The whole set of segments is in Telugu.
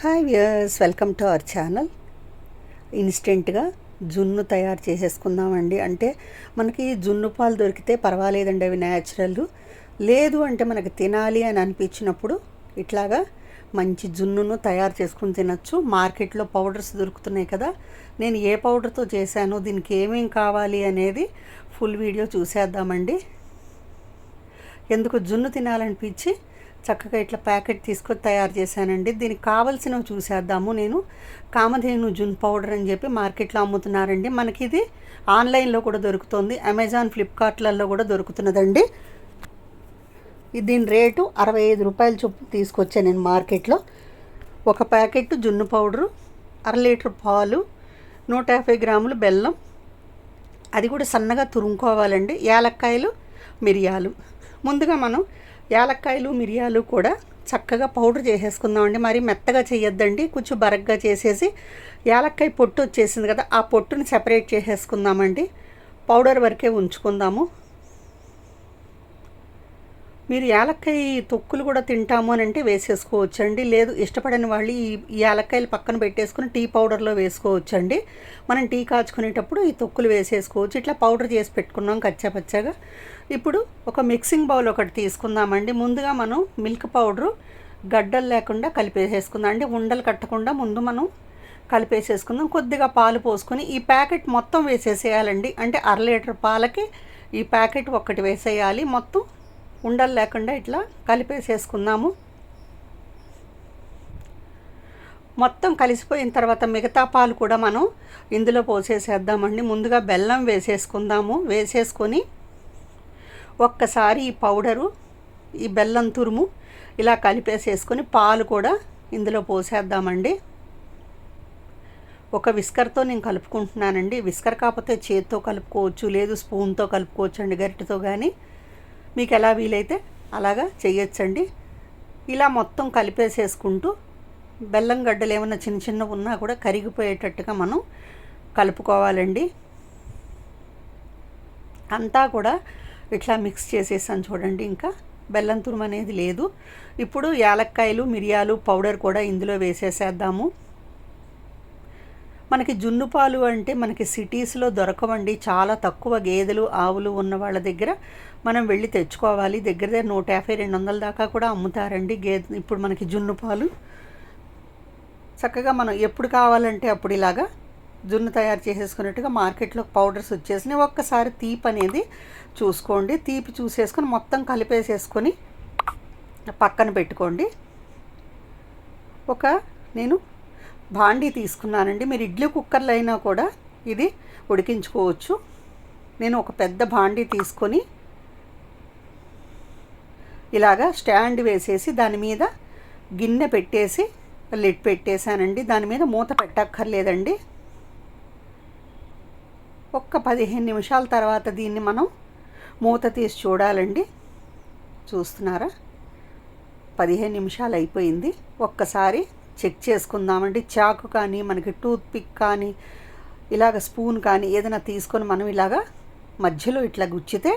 Hi viewers welcome to our channel ఇన్స్టెంట్గా జున్ను తయారు చేసేసుకుందామండి. అంటే మనకి జున్ను పాలు దొరికితే పర్వాలేదండి అవి న్యాచురల్ లేదు అంటే మనకి తినాలి అని అనిపించినప్పుడు ఇట్లాగా మంచి జున్నును తయారు చేసుకుని తినచ్చు. మార్కెట్లో పౌడర్స్ దొరుకుతున్నాయి కదా. నేను ఏ పౌడర్తో చేశాను దీనికి ఏమేం కావాలి అనేది ఫుల్ వీడియో చూసేద్దామండి. ఎందుకు జున్ను తినాలనిపించి చక్కగా ఇట్లా ప్యాకెట్ తీసుకొని తయారు చేశానండి. దీనికి కావలసినవి చూసేద్దాము. నేను కామధేను జున్ పౌడర్ అని చెప్పి మార్కెట్లో అమ్ముతున్నారండి. మనకి ఇది ఆన్లైన్లో కూడా దొరుకుతుంది. అమెజాన్ ఫ్లిప్కార్ట్లలో కూడా దొరుకుతున్నదండి. దీని రేటు అరవై ఐదు రూపాయల చొప్పున తీసుకొచ్చాను నేను మార్కెట్లో. ఒక ప్యాకెట్ జున్ను పౌడరు అర లీటర్ పాలు నూట యాభై గ్రాములు బెల్లం. అది కూడా సన్నగా తురుముకోవాలండి. యాలక్కాయలు మిరియాలు. ముందుగా మనం యాలక్కాయలు మిరియాలు కూడా చక్కగా పౌడర్ చేసేసుకుందామండి. మరి మెత్తగా చేయొద్దండి. కొంచెం బరగ్గా చేసేసి యాలక్కాయ పొట్టు వచ్చేసింది కదా ఆ పొట్టుని సెపరేట్ చేసేసుకుందామండి. పౌడర్ వరకే ఉంచుకుందాము. మీరు యాలక్కాయ తొక్కులు కూడా తింటాము అని అంటే వేసేసుకోవచ్చండి. లేదు ఇష్టపడని వాళ్ళు ఈ యాలక్కాయలు పక్కన పెట్టేసుకుని టీ పౌడర్లో వేసుకోవచ్చండి. మనం టీ కాచుకునేటప్పుడు ఈ తొక్కులు వేసేసుకోవచ్చు. ఇట్లా పౌడర్ చేసి పెట్టుకున్నాం కచ్చాపచ్చాగా. ఇప్పుడు ఒక మిక్సింగ్ బౌల్ ఒకటి తీసుకుందామండి. ముందుగా మనం మిల్క్ పౌడరు గడ్డలు లేకుండా కలిపేసేసుకుందాం. అంటే ఉండలు కట్టకుండా ముందు మనం కలిపేసేసుకుందాం. కొద్దిగా పాలు పోసుకొని ఈ ప్యాకెట్ మొత్తం వేసేసేయాలండి. అంటే అర లీటర్ పాలకి ఈ ప్యాకెట్ ఒక్కటి వేసేయాలి. మొత్తం ఉండలు లేకుండా ఇట్లా కలిపేసేసుకుందాము. మొత్తం కలిసిపోయిన తర్వాత మిగతా పాలు కూడా మనం ఇందులో పోసేసేద్దామండి. ముందుగా బెల్లం వేసేసుకుందాము. వేసేసుకొని ఒక్కసారి ఈ పౌడరు ఈ బెల్లం తురుము ఇలా కలిపేసేసుకొని పాలు కూడా ఇందులో పోసేద్దామండి. ఒక విస్కర్తో నేను కలుపుకుంటున్నానండి. విస్కర్ కాకపోతే చేత్తో కలుపుకోవచ్చు లేదు స్పూన్తో కలుపుకోవచ్చు అండి గరిటెతో కానీ మీకు ఎలా వీలైతే అలాగా చేయొచ్చండి ఇలా మొత్తం కలిపేసేసుకుంటూ బెల్లం గడ్డలు ఏమైనా చిన్న చిన్న ఉన్నా కూడా కరిగిపోయేటట్టుగా మనం కలుపుకోవాలండి. అంతా కూడా ఇట్లా మిక్స్ చేసేసాను చూడండి ఇంకా. బెల్లం తురుము అనేది లేదు. ఇప్పుడు యాలక్కాయలు మిరియాలు పౌడర్ కూడా ఇందులో వేసేసేద్దాము. మనకి జున్ను పాలు అంటే మనకి సిటీస్లో దొరకవండి. చాలా తక్కువ గేదెలు ఆవులు ఉన్న వాళ్ళ దగ్గర మనం వెళ్ళి తెచ్చుకోవాలి. దగ్గర దగ్గర నూట యాభై రెండు వందల దాకా కూడా అమ్ముతారండి గేదె ఇప్పుడు మనకి జున్ను పాలు. చక్కగా మనం ఎప్పుడు కావాలంటే అప్పుడు ఇలాగా జున్ను తయారు చేసేసుకున్నట్టుగా మార్కెట్లో పౌడర్స్ వచ్చేసినాయి. ఒక్కసారి తీపి అనేది చూసుకోండి. తీపి చూసేసుకొని మొత్తం కలిపేసేసుకొని పక్కన పెట్టుకోండి. ఒక నేను బాండీ తీసుకున్నానండి. మీరు ఇడ్లీ కుక్కర్లో అయినా కూడా ఇది ఉడికించుకోవచ్చు. నేను ఒక పెద్ద బాండీ తీసుకొని ఇలాగా స్టాండ్ వేసేసి దాని మీద గిన్నె పెట్టేసి లిడ్ పెట్టేశానండి. దాని మీద మూత పెట్టక్కర్లేదండి. ఒక్క పదిహేను నిమిషాల తర్వాత దీన్ని మనం మూత తీసి చూడాలండి. చూస్తున్నారా? పదిహేను నిమిషాలు అయిపోయింది. ఒక్కసారి చెక్ చేసుకుందామండి. చాకు కానీ మనకి టూత్ పిక్ కానీ ఇలాగ స్పూన్ కానీ ఏదైనా తీసుకొని మనం ఇలాగా మధ్యలో ఇట్లా గుచ్చితే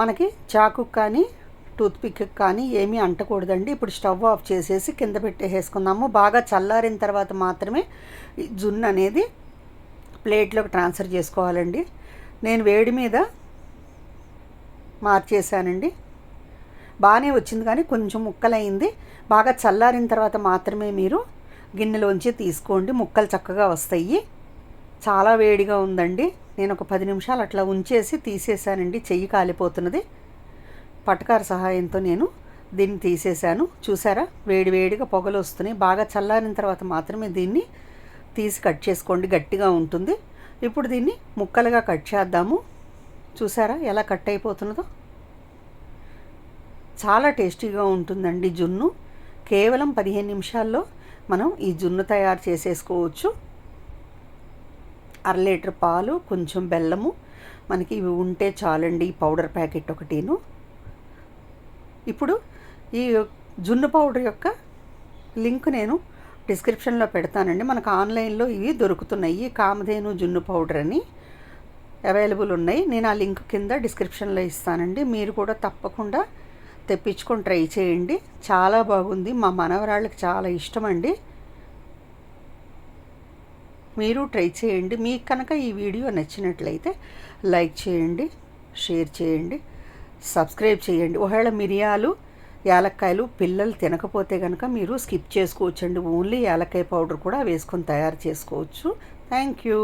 మనకి చాకు కానీ టూత్ పిక్ కానీ ఏమీ అంటకూడదండి. ఇప్పుడు స్టవ్ ఆఫ్ చేసేసి కింద పెట్టేసుకుందాము బాగా చల్లారిన తర్వాత మాత్రమే జున్ను అనేది ప్లేట్లోకి ట్రాన్స్ఫర్ చేసుకోవాలండి. నేను వేడి మీద మార్చేసానండి బాగానే వచ్చింది కానీ కొంచెం ముక్కలైంది. బాగా చల్లారిన తర్వాత మాత్రమే మీరు గిన్నెలోంచి తీసుకోండి. ముక్కలు చక్కగా వస్తాయి. చాలా వేడిగా ఉందండి. నేను ఒక పది నిమిషాలు అట్లా ఉంచేసి తీసేసానండి చెయ్యి కాలిపోతున్నది. పటకార సహాయంతో నేను దీన్ని తీసేశాను. చూసారా? వేడి వేడిగా పొగలు వస్తున్నాయి. బాగా చల్లారిన తర్వాత మాత్రమే దీన్ని తీసి కట్ చేసుకోండి. గట్టిగా ఉంటుంది. ఇప్పుడు దీన్ని ముక్కలుగా కట్ చేద్దాము. చూసారా? ఎలా కట్ అయిపోతున్నదో? చాలా టేస్టీగా ఉంటుందండి జున్ను. కేవలం పదిహేను నిమిషాల్లో మనం ఈ జున్ను తయారు చేసేసుకోవచ్చు. అర లీటర్ పాలు కొంచెం బెల్లము. మనకి ఇవి ఉంటే చాలండి ఈ పౌడర్ ప్యాకెట్ ఒకటిను. ఇప్పుడు ఈ జున్ను పౌడర్ యొక్క లింక్ నేను డిస్క్రిప్షన్లో పెడతానండి. మనకు ఆన్లైన్లో ఇవి దొరుకుతున్నాయి. కామధేను జున్ను పౌడర్ అని అవైలబుల్ ఉన్నాయి. నేను ఆ లింక్ కింద డిస్క్రిప్షన్లో ఇస్తానండి. మీరు కూడా తప్పకుండా తెప్పించుకొని ట్రై చేయండి. చాలా బాగుంది. మా మనవరాళ్ళకి చాలా ఇష్టం అండి మీరు ట్రై చేయండి. మీకు కనుక ఈ వీడియో నచ్చినట్లయితే లైక్ చేయండి షేర్ చేయండి సబ్స్క్రైబ్ చేయండి. ఒకవేళ మిరియాలు యాలక్కాయలు పిల్లలు తినకపోతే కనుక మీరు స్కిప్ చేసుకోవచ్చండి. ఓన్లీ యాలక్కాయ పౌడర్ కూడా వేసుకొని తయారు చేసుకోవచ్చు. Thank you.